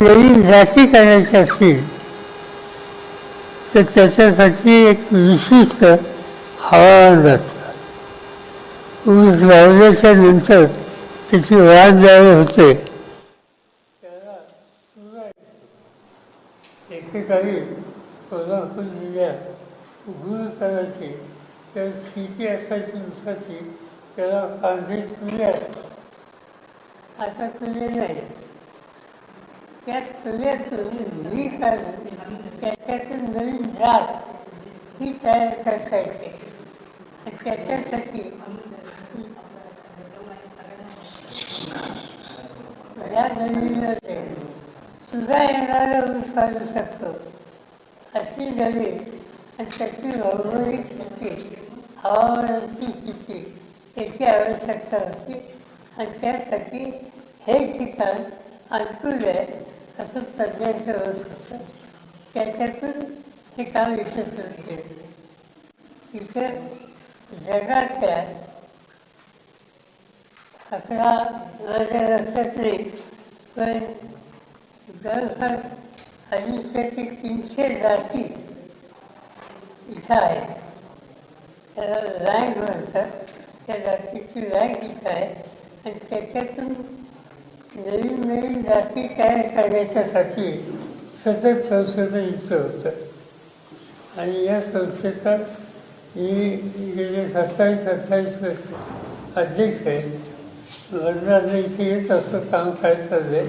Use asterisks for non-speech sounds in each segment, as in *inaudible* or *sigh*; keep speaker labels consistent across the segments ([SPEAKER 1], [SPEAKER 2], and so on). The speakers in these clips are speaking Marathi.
[SPEAKER 1] नवीन जाती करायच्या असतील तर त्याच्यासाठी एक विशिष्ट हवामान लागतं ऊस लावल्याच्या नंतर त्याची वाढ ज्यावेळी होते एकेकाळी कोल्हापूर जिल्ह्यात गुळ करायची. तर स्थिती असायची नुसाची त्याला पांढरी चुली आता चुली नाही त्या चुल्यातून मी काढून त्याच्यातून नवीन झाड ही तयार करता येते त्याच्यासाठी या जमिनीमध्ये सुद्धा येणारा ऊस काढू शकतो अशी जमीन आणि त्याची भौगोलिक स्थिती हवामानाची स्थिती याची आवश्यकता असते आणि त्यासाठी हे ठिकाण अनुकूल आहे तसंच तज्ज्ञांचं मत होतं त्याच्यातून हे काम इथे सुरू केलं. इथे जगातल्या अकरा माझ्या लक्षात नाही पण जवळपास अडीचशे ते तीनशे जाती इथं आहेत. त्याला रँक म्हणतात. त्या जातीची लँग इथं आहे. आणि त्याच्यातून नवीन नवीन जाती तयार करण्याच्यासाठी सतत संस्थेचं इच्छा होतं. आणि या संस्थेचा मी गेले सत्तावीस अठ्ठावीस वर्ष अध्यक्ष आहे. वर्धाला इथे येत असतो काम काय चाललंय.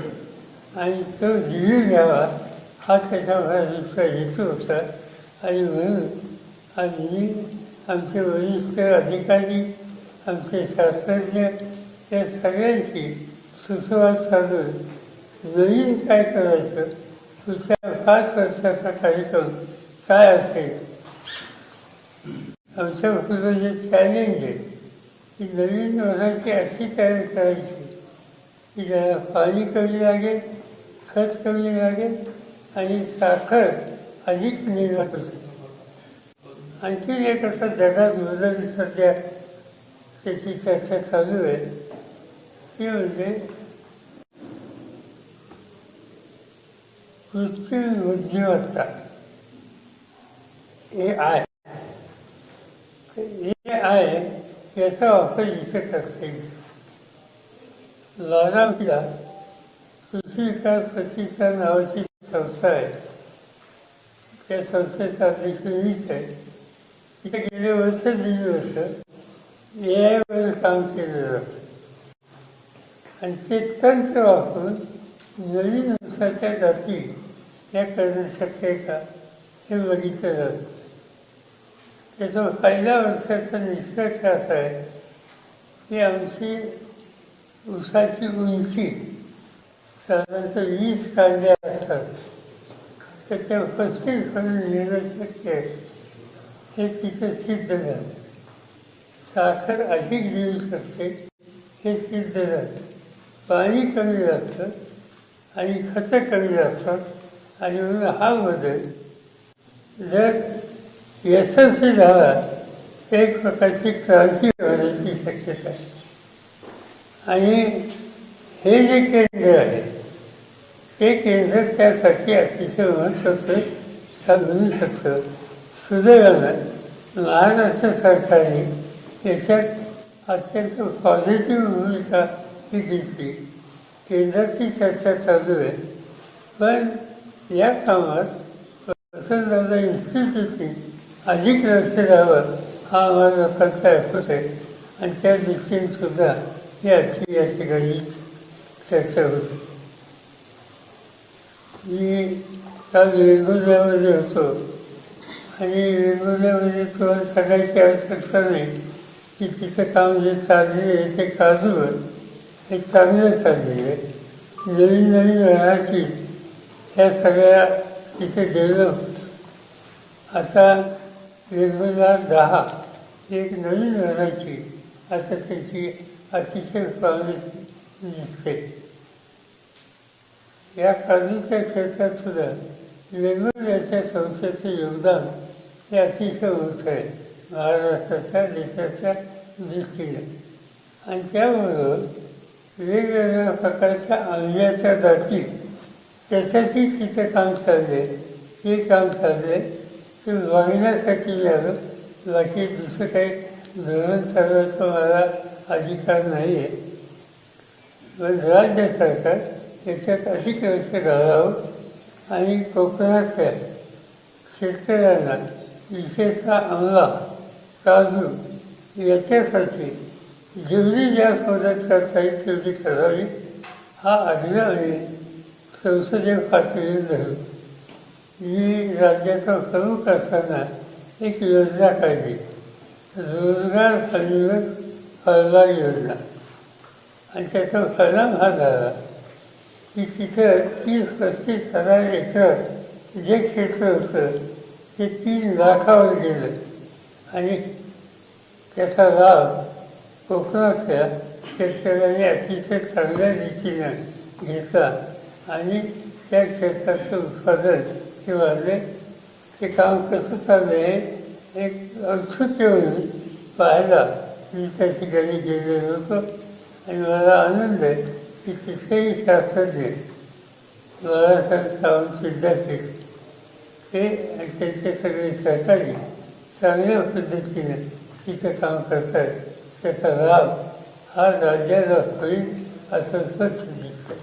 [SPEAKER 1] आणि तो रिव्ह्यू घ्यावा हा त्याच्यामध्ये दुसरा हेतू होता. आणि म्हणून आज मी आमचे वरिष्ठ अधिकारी आमचे शास्त्रज्ञ या सगळ्यांची सुसंवाद आहे. नवीन काय करायचं पुढच्या पाच वर्षाचा कार्यक्रम काय असेल? आमच्या पुढं जे चॅलेंज आहे. की नवीन वर्षाची अशी तयारी करायची की ज्याला पाणी कमी लागेल खत कमी लागेल आणि साखर अधिक निर्माण होते आणखी एक असं जगात बदल सध्या त्याची चर्चा चालू आहे. ती म्हणजे कृत्रिम बुद्धिमत्ता ए आय. ए आय याचा वापर इथे करता येईल. बारामतीला कृषी विकास प्रतिष्ठान नावाची संस्था आहे. त्या संस्थेचा अध्यक्ष मीच आहे. तिथे गेले वर्ष दीड वर्ष ए आयवर काम केलं जातं आणि ते तंत्र वापरून नवीन उसाच्या जाती या करणं शक्य आहे का? हे बघितलं जातं. त्याचा पहिल्या वर्षाचा निष्कर्ष असा आहे की आमची उसाची उंची साधारणतः वीस कांड्या असतात. तर त्या पस्तीसपर्यंत लिहिणं शक्य आहे. हे तिथं सिद्ध झालं. साखर अधिक देऊ शकते हे सिद्ध झालं. पाणी कमी जातं आणि खतं कमी लागतात आणि म्हणून हा बदल जर यशस्वी झाला तर एक प्रकारची क्रांती होण्याची शक्यता आहे. आणि हे जे केंद्र आहे ते केंद्र त्यासाठी अतिशय महत्त्वाचं साधू शकतं. सुदैवानं महाराष्ट्र सरकारने याच्यात अत्यंत पॉझिटिव्ह भूमिका ही घेतली. केंद्राची चर्चा चालू आहे. पण या कामात वसंतदादा इन्स्टिट्यूटने अधिक लक्ष द्यावं हा आम्हाला लोकांचा ऐकूच आहे. आणि त्या दृष्टीने सुद्धा ही आजची या ठिकाणी चर्चा होती मी काल वेगवेगळ्यामध्ये होतो. आणि वेगवेगळ्यामध्ये तुम्हाला सांगायची आवश्यकता नाही की तिचं काम जे चाललेलं आहे ते काजूवर हे चांगलं चाललेलं आहे नवीन नवीन राहायची. ह्या सगळ्या तिथे डेव्हलप होतं आता वेगवेगळ्या दहा. एक नवीन व्हरायटी आता त्याची अतिशय प्रॉमिस दिसते. या काळजीच्या क्षेत्रात सुद्धा वेगवेगळ्या संस्थेचं योगदान हे अतिशय मोठं आहे. महाराष्ट्राच्या देशाच्या दृष्टीने. आणि त्याबरोबर वेगवेगळ्या प्रकारच्या आंब्याच्या जाती त्याच्यातही तिथे काम चालले हे काम चालले ते बघण्यासाठी मी आलो बाकी दुसरं काही धोरण चालवायचा मला अधिकार नाही आहे पण राज्य सरकार त्याच्यात अधिक लक्ष घालावं आणि कोकणातल्या शेतकऱ्यांना विशेषतः आंबा काजू याच्यासाठी जेवढी जास्त मदत करता येईल तेवढी करावी. हा आग्रह आहे. संसदीय पातळीवर धरून मी राज्याचा प्रमुख असताना एक योजना काढली. रोजगार हमीवर फळबाग योजना. आणि त्याचा परिणाम हा झाला की तिथं तीस पस्तीस हजार एकर जे क्षेत्र होतं ते तीन लाखावर गेलं. आणि त्याचा लाभ कोकणातल्या शेतकऱ्यांनी अतिशय चांगल्या रीतीनं घेतला आणि त्या क्षेत्राचं उत्पादन हे वाढले. ते काम कसं चाललं आहे एक औत्सुक्य म्हणून पाहायला मी त्या ठिकाणी गेलेलो होतो. आणि मला आनंद आहे की तिथेही शास्त्रज्ञ बाळासाहेब सावंत विद्यापीठ ते त्यांचे सगळे सहकारी चांगल्या पद्धतीनं तिथं काम करतात त्याचा लाभ हा राज्याला होईल असं स्वच्छ दिसतं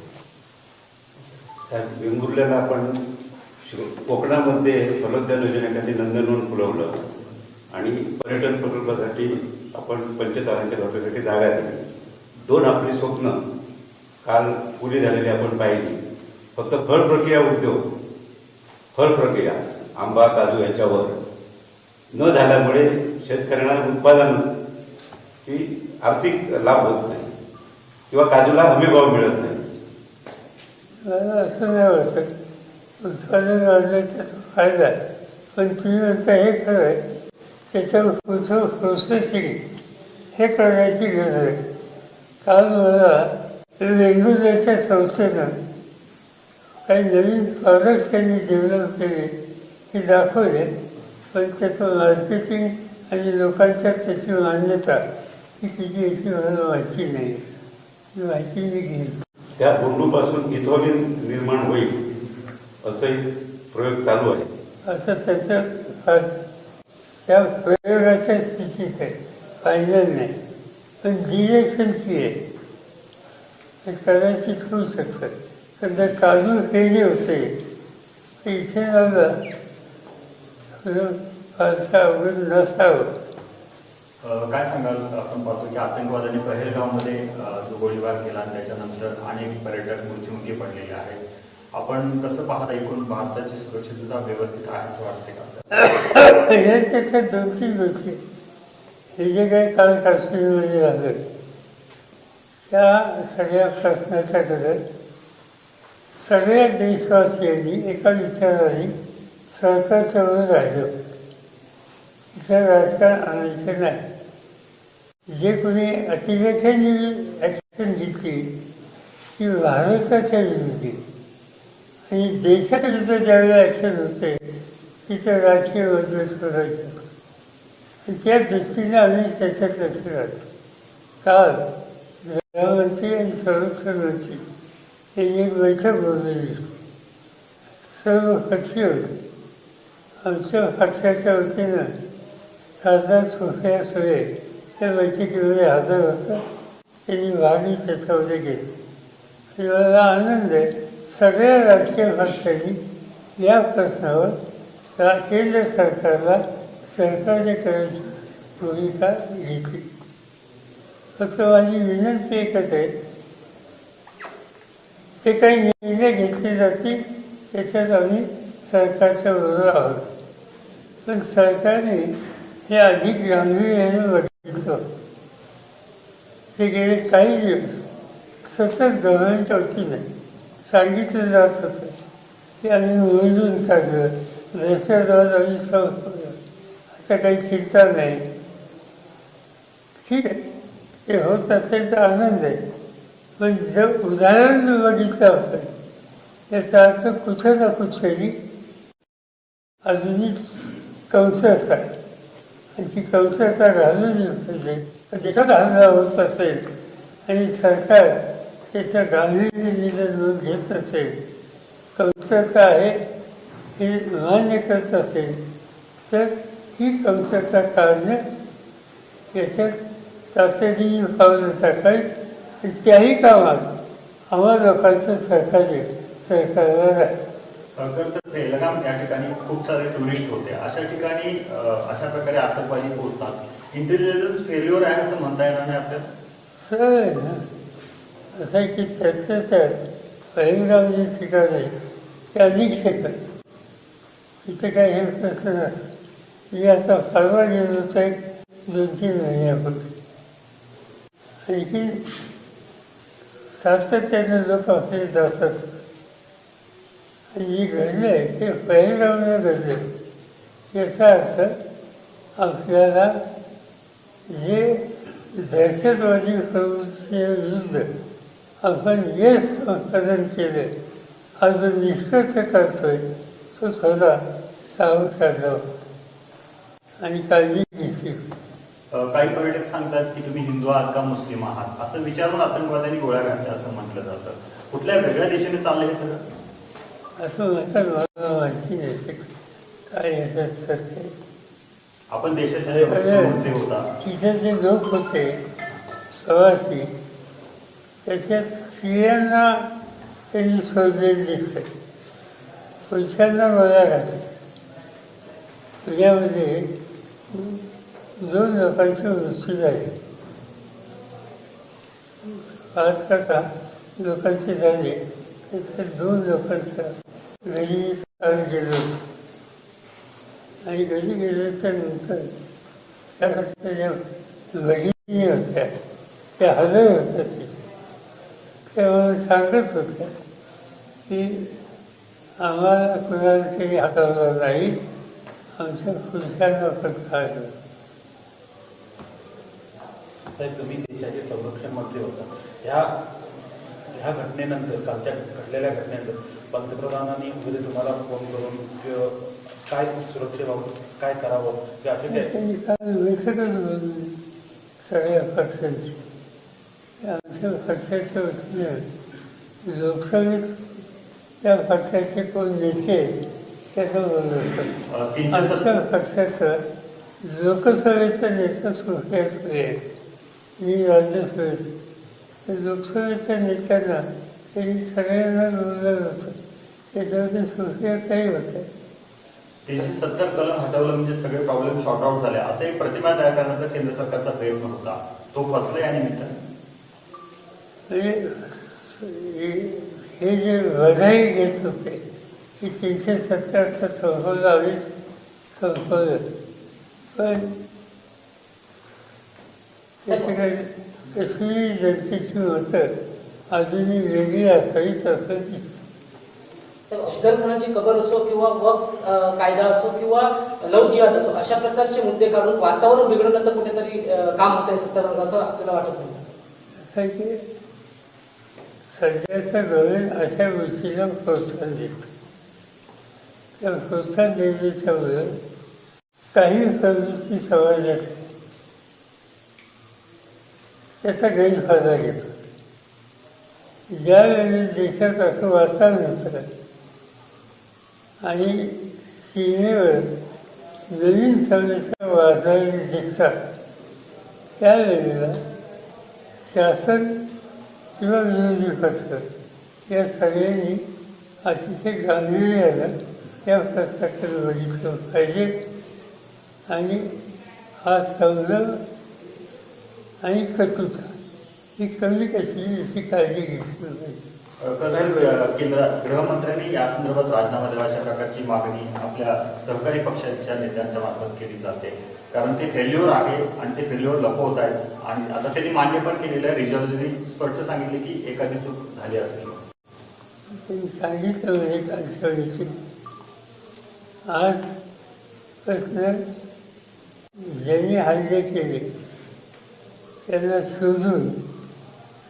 [SPEAKER 2] साहेब वेंगुर्ल्याला आपण कोकणामध्ये फलोद्यान योजनेखाली नंदनवन फुलवलं. आणि पर्यटन प्रकल्पासाठी आपण पंचतारांच्या धोक्यासाठी जागा दिली. दोन आपली स्वप्न काल पुरी झालेली आपण पाहिली. फक्त फळ प्रक्रिया उद्योग फळ प्रक्रिया आंबा काजू याच्यावर न झाल्यामुळे शेतकऱ्यांना उत्पादन ही आर्थिक लाभ होत नाही. किंवा काजूला हमीभाव मिळत नाही.
[SPEAKER 1] मला असं नाही वाटत. उत्पादन वाढलं फायदा आहे. पण तुम्ही म्हणता हे खरं आहे. त्याच्यावर पुढचं प्रोसेसिंग हे करण्याची गरज आहे. काल मला वेंगुर्ल्याच्या संस्थेनं काही नवीन प्रॉडक्ट त्यांनी डेव्हलप केले हे दाखवले. पण त्याचं मार्केटिंग आणि लोकांच्या त्याची मान्यता ती किती याची नाही ही माहिती मी
[SPEAKER 2] त्या गुंडूपासून इथॉलिन निर्माण होईल असंही प्रयोग चालू आहे.
[SPEAKER 1] असं त्याचं फार त्या प्रयोगाच्या स्थितीत आहे. फायनल नाही. पण डिरेक्शन ती आहे. ते कदाचित होऊ शकतं. सध्या काजू हे जे होते ते इथे लावलं फारसा अवघड नसावं.
[SPEAKER 3] काय सांगाल? आपण पाहतो की आतंकवाद्यांनी पहलगावमध्ये जो गोळीबार केला आणि त्याच्यानंतर अनेक पर्यटक मृत्युमुखी पडलेले आहेत. आपण कसं पाहता एकूण भारताची सुरक्षितता व्यवस्थित आहे असं वाटते का? *coughs*
[SPEAKER 1] हे त्याच्यात दोषी दोषी गोष्टी हे जे काही काल काश्मीरमध्ये झालं त्या सगळ्या प्रश्नाच्याकडे सगळ्या देशवासियांनी एका विचाराने सरकारच्या राहिलं. इथं राजकारण आणायचं नाही. जे कोणी अतिरेक्यांनी ॲक्शन घेतली ती भारताच्या विरोधी आणि देशाच्या विरुद्ध ज्यावेळेला ॲक्शन होते तिथं राजकीय मजबूत करायचे आणि त्या दृष्टीने आम्ही त्याच्यात लक्ष घालतो. काल गृहमंत्री आणि संरक्षण मंत्री यांनी एक बैठक बोलवली. सर्व पक्षी होते. आमच्या पक्षाच्या वतीनं खासदार सोफिया सुळे त्या बैठकीमध्ये हजर होतं त्यांनी वाणी त्याच्यामध्ये घेतला मला आनंद आहे सगळ्या राजकीय पक्षांनी या प्रश्नावर केंद्र सरकारला सहकार्य करायची भूमिका घेतली. फक्त माझी विनंती एकच आहे ते काही निर्णय घेतले जातील त्याच्यात आम्ही सरकारच्या बरोबर आहोत. पण सरकारने हे अधिक गांभीर्याने ते गेले काही दिवस. सतत गव्हर्नमेंटच्या वतीने सांगितलं जात होतं. की आम्ही मोजून काढलं. दहशतवाद आम्ही संपवलं असं काही चिंता नाही. ठीक आहे. ते होत असेल तर आनंद आहे. पण जर उदाहरण जर बघितलं आपण याचा अर्थ कुठं ना कुठेतरी अजूनही कौशलता आहे आणि ती घालून पाहिजे देशात हल्ला होत असेल आणि सरकार त्याचं गांभीर्य निधन घेत असेल कमतरता आहे हे मान्य करत असेल तर ही कमतरता काढणं याच्यात तातडीने पावलं टाकावी आणि त्याही कामात आम्हा लोकांचं सहकार्य सरकारला आहे.
[SPEAKER 3] खरं तर बेलगाम या ठिकाणी खूप सारे टुरिस्ट होते. अशा ठिकाणी अशा प्रकारे आतंकवादी पोहोचतात. इंटेलिजन्स फेल्युअर आहे असं म्हणता येणार नाही आपल्याला?
[SPEAKER 1] सरळ आहे ना. असं आहे की त्याचं त्यात पहिलगाव जे ठिकाण आहे ते अधिक ठिकाण तिथे काही हे प्रश्न नसतं मी आता परवा गेलो होतो एक दोन तीन महिन्यापूर्वी आणखी सातत्याने लोक आपले जातात. जी घडले आहे ते पहिल्या घडले याचा अर्थ आपल्याला जे दहशतवादी प्रवृत्तीविरुद्ध आपण जे संपादन केलं हा जो निष्कर्ष करतोय तो थोडा सावध आणि काळजी घेतली
[SPEAKER 3] काही पर्यटक सांगतात की तुम्ही हिंदू आहात का मुस्लिम आहात? असं विचारून आतंकवाद्यांनी गोळ्या घातल्या असं म्हटलं जातं. कुठल्या वेगळ्या दिशेने चाललंय हे सगळं?
[SPEAKER 1] असं म्हणतात मला माहिती नाही ते काय याच्यात सत्य.
[SPEAKER 3] आपण देशाचे संरक्षण होता.
[SPEAKER 1] तिथे जे लोक होते प्रवासी. त्याच्यात स्त्रियांना त्यांनी शोधलेले दिसतं. पुरुषांना मला घातलं तुझ्यामध्ये दोन लोकांचे मृत्यू झाले. पाच कथा लोकांचे झाले त्याच्यात दोन लोकांचा घरी काल गेलो. आणि घरी गेल्याच्यानंतर त्या ज्या भगिनी होत्या त्या हजर होत्या तिथे. त्या मला सांगत होत्या की आम्हाला कुणाला तरी हाताळलं नाही आमच्या पुरुषांना फक्त आलं
[SPEAKER 4] साहेब तुम्ही देशाचे संरक्षण मंत्री होता. ह्या ह्या घटनेनंतर कालच्या घडलेल्या घटनेनंतर पंतप्रधानांनी म्हणजे तुम्हाला फोन करून किंवा काय सुरक्षेबाबत काय करावं की असे
[SPEAKER 1] बोलली सगळ्या पक्षांची आमच्या पक्षाच्या वतीने लोकसभेत त्या पक्षाचे कोण नेते त्याचं बोलत आमच्या पक्षाचं लोकसभेचं नेता सुप्रिया सुळे आहे. मी राज्यसभेचं लोकसभेच्या नेत्यांना त्यांनी सगळ्यांना बोललं होतं. त्याच्यामध्ये सुप्रिया काही होत्या
[SPEAKER 3] तीनशे सत्तर कलम हटवलं म्हणजे सगळे प्रॉब्लेम शॉर्ट आउट झाले. असं एक प्रतिमा तयार करण्याचा केंद्र सरकारचा प्रयत्न होता तो फसला या निमित्ताने
[SPEAKER 1] म्हणजे हे- जे बधाई घेत होते की तीनशे सत्तरचं संपवलं आम्ही संपवलं पण त्याच्याकडे कश्मीरी जनतेची मतं अजूनही वेगळी असावीत असं दिसतं
[SPEAKER 5] अफजल खानाची कबर असो किंवा वक्त कायदा असो किंवा लव जिहाद असो अशा प्रकारचे मुद्दे काढून वातावरण बिघडवण्याचं कुठेतरी काम होत आहे सत्तारूढ असं आपल्याला वाटत नाही
[SPEAKER 1] असं की सध्याचं गव्हर्न अशा गोष्टीला प्रोत्साहन देतं त्या प्रोत्साहन देण्याच्यामुळं काही प्रवृत्ती समाजात. त्याचा गैरफायदा घेतो. ज्यावेळेस देशात असं वातावरण होतं आणि सीमेवर नवीन समस्या वाजणारे दिसतात त्यावेळेला शासन किंवा विरोधी पक्ष या सगळ्यांनी अतिशय गांभीर्यानं या प्रश्नाकडे बघितलं पाहिजे आणि हा संभ्रम आणि कटुता ही कमी कशी याची काळजी घेतली पाहिजे
[SPEAKER 3] केंद्र गृहमंत्र्यांनी या संदर्भात राजीनामा द्यावा अशा प्रकारची मागणी आपल्या सहकारी पक्षाच्या नेत्यांच्या मार्फत केली जाते. कारण ते फेल्युअर आहे आणि ते फेल्युअर लपवत आहेत. आणि आता त्यांनी मान्य पण केलेलं आहे. रिझॉल्व्हनी स्पष्ट सांगितले की एखादी चूक झाली असेल
[SPEAKER 1] त्यांनी सांगितलं म्हणजे कालच्या वेळी आज प्रश्न ज्यांनी हल्ले केले त्यांना शोधून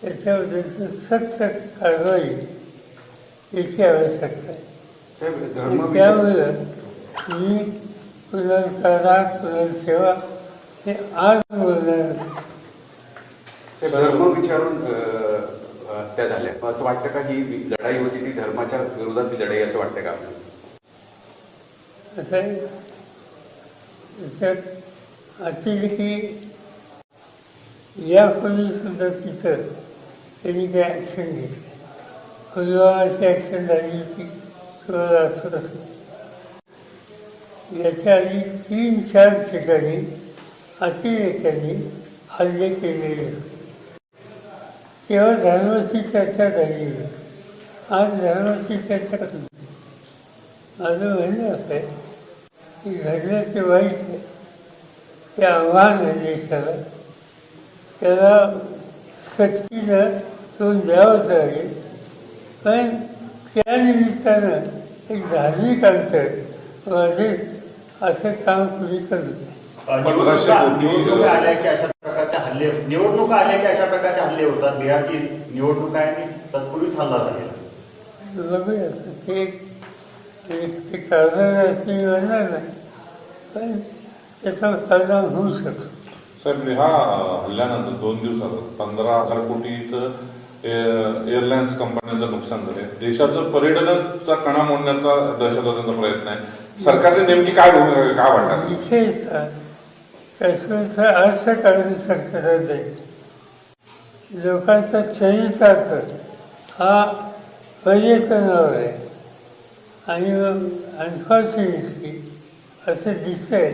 [SPEAKER 1] त्याच्याबद्दलचं सक्त कारवाई याची आवश्यकता आहे. त्यामुळं मी पुनर्करा पुनर्सेवा हे आज बोलणार
[SPEAKER 2] धर्म विचारून हत्या झाल्या. असं वाटतं का ही लढाई होती ती धर्माच्या विरोधातली लढाई असं वाटतं का आपल्याला?
[SPEAKER 1] असं आहे. त्याच्यात अतिरेकी यापूर्वी सुद्धा तिथं त्यांनी काही ॲक्शन घेतली? पुलवामाची ॲक्शन झाली होती सोळा अठरापासून याच्या आधी तीन चार ठिकाणी अतिरेक्यांनी हल्ले केलेले होते. तेव्हा धर्माची चर्चा झाली. आज धर्माची चर्चा कशी माझं म्हणणं असं आहे की घडलं ते वाईट आहे. ते आव्हान आहे देशाला त्याला सक्तीनं तोंड द्यावंच लागेल. पण त्या निमित्तानं एक धार्मिक अंतर वाजेल असं काम कुणी करू नये.
[SPEAKER 3] निवडणुका आल्या की अशा प्रकारचे हल्ले निवडणुका आल्या की अशा प्रकारचे हल्ले होतात. बिहारची निवडणूक आहे आणि तत्पूर्वीच हल्ला झालेला
[SPEAKER 1] बघूया ते एक ते कारण असं मी म्हणणार नाही पण त्याचा परिणाम होऊ शकतो.
[SPEAKER 6] साहेब ह्या हल्ल्यानंतर दोन दिवसात पंधरा हजार कोटीचं एअरलाइन्स कंपन्यांचं नुकसान झाले देशाचं पर्यटनाचा कणा मोडण्याचा दहशतवाद्यांचा प्रयत्न आहे. सरकारने नेमकी काय भूमिका काय वाटणार?
[SPEAKER 1] विशेष काश्मीरचं अर्थकारण सरकार जाईल लोकांचा चरितार्थ हा पर्यटनावर आहे. आणि अनफॉर्च्युनेटली असं दिसतंय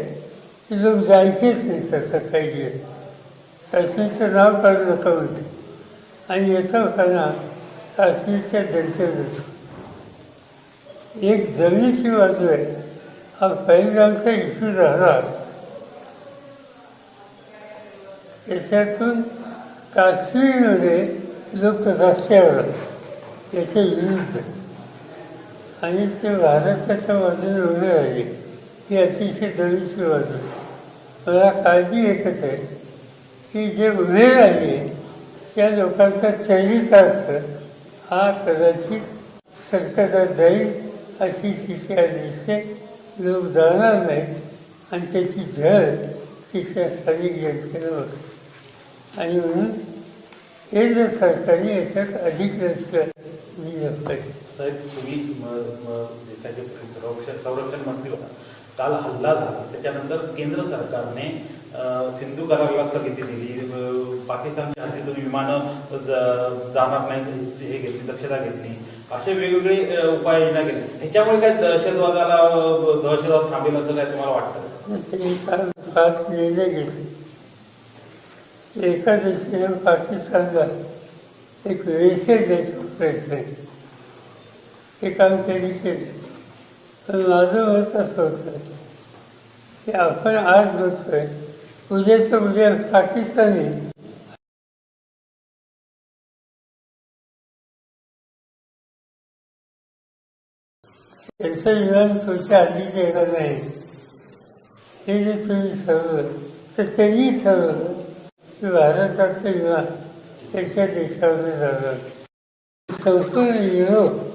[SPEAKER 1] की जायचेच नाही तसं काही दिवस काश्मीरचं नाव काढू नका म्हणते आणि याचा परिणाम काश्मीरच्या जनतेत होतो एक जमिनीची बाजू आहे हा पहिल्यांदा इश्यू राहणार त्याच्यातून काश्मीरमध्ये लोक रस्त्यावर आहेत. याच्या विरुद्ध। आणि ते भारताच्या बाजूने उभे राहिले ही अतिशय दळीची बाजू आहे. मला काळजी एकच आहे. की जे उभे राहिले त्या लोकांचा चरितार्थ हा कदाचित संकटात जाईल अशी शिक्षा दिसते लोक जाणार नाही आणि त्याची झळ तिथल्या स्थानिक जनतेला बसते आणि म्हणून केंद्र सरकारने याच्यात अधिक लक्ष दिलं पाहिजे.
[SPEAKER 4] साहेब तुम्ही संरक्षण मंत्री होता. काल हल्ला झाला. त्याच्यानंतर केंद्र सरकारने सिंधू कराराला स्थगिती दिली. पाकिस्तानच्या हद्दीतून विमानं जाणार नाही हे घेतली दक्षता घेतली. असे वेगवेगळे अ, उपाययोजना केली. ह्याच्यामुळे काय दहशतवादाला दहशतवाद थांबेल असं काय तुम्हाला वाटतं?
[SPEAKER 1] पाच निर्णय घेतले एका दिशेने पाकिस्तानला एक वेसेल द्यायचा प्रयत्न ते काम त्यांनी केलं. पण माझं मत असं होतं की आपण आज बसतोय उद्याच्या उद्या पाकिस्तानी. त्यांचं विमान तुमच्या आधी येणार नाही. हे जे तुम्ही ठरवलं तर त्यांनी ठरवलं की भारताचं विमान त्यांच्या देशावर जाणार. संपूर्ण युरोप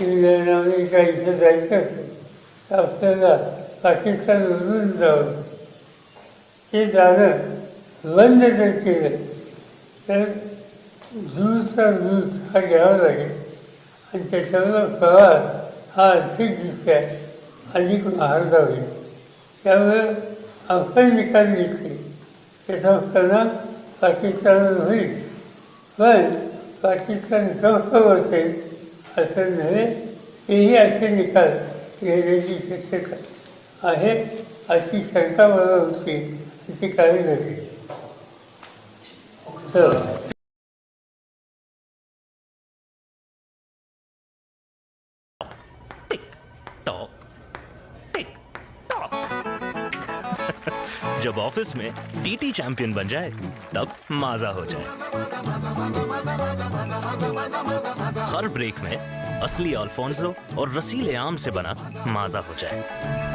[SPEAKER 1] इंग्लंडमध्ये जायचं जायचं असेल तर आपल्याला पाकिस्तानमधून जावं. ते जाणं बंद जर केलं तर दूरचा दूर हा घ्यावा लागेल. आणि त्याच्यावर प्रवास हा आर्थिकदृष्ट्या अधिक महाग होईल त्यामुळे आपण निकाल घेतले. त्याचा परिणाम पाकिस्तानवर होईल. पण पाकिस्तान गप्प असेल असं नव्हे. तेही असे निकाल घेण्याची शक्यता आहे अशी शंका मला होती ती काही
[SPEAKER 7] टॉक टिक. जब ऑफ़िस में डीटी चैंपियन बन जाए, तब माजा हो जाए। हर ब्रेक में असली अल्फोंसो और रसीले आम से बना माजा हो जाए।